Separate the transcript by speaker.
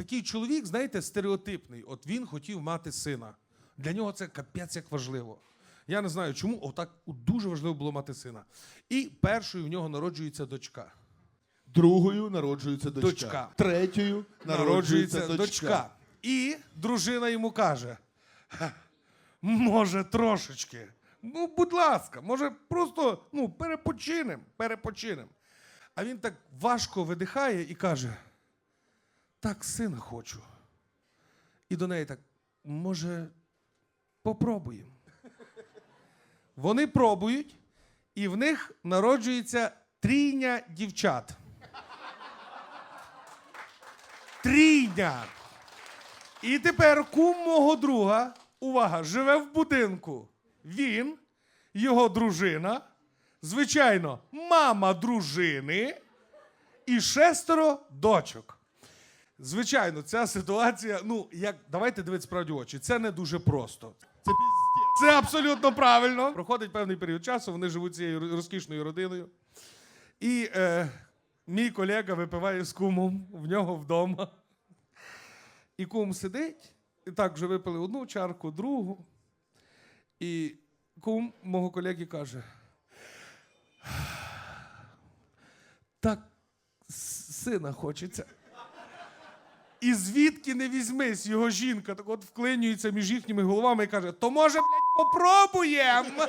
Speaker 1: такий чоловік, знаєте, стереотипний. От він хотів мати сина. Для нього це капець як важливо. Я не знаю, чому отак дуже важливо було мати сина. І першою в нього народжується дочка.
Speaker 2: Другою народжується дочка.
Speaker 1: Дочка.
Speaker 2: Третьою народжується, дочка.
Speaker 1: І дружина йому каже: може, трошечки. Ну, будь ласка, може, просто ну, перепочинем, перепочинем. А він так важко видихає і каже: так, сина хочу. І до неї так, може, попробуємо. Вони пробують, і в них народжується трійня дівчат. Трійня. І тепер кум мого друга, увага, живе в будинку. Він, його дружина, звичайно, мама дружини і шестеро дочок. Звичайно, ця ситуація, ну, як давайте дивитися справді в очі, це не дуже просто.
Speaker 2: Це піздець.
Speaker 1: Це абсолютно правильно. Проходить певний період часу, вони живуть цією розкішною родиною. І е, мій колега випиває з кумом в нього вдома. І кум сидить, і так вже випили одну чарку, другу. І кум мого колеги каже: так сина хочеться. І звідки не візьмись, його жінка так от вклинюється між їхніми головами і каже: то може, блядь, попробуємо.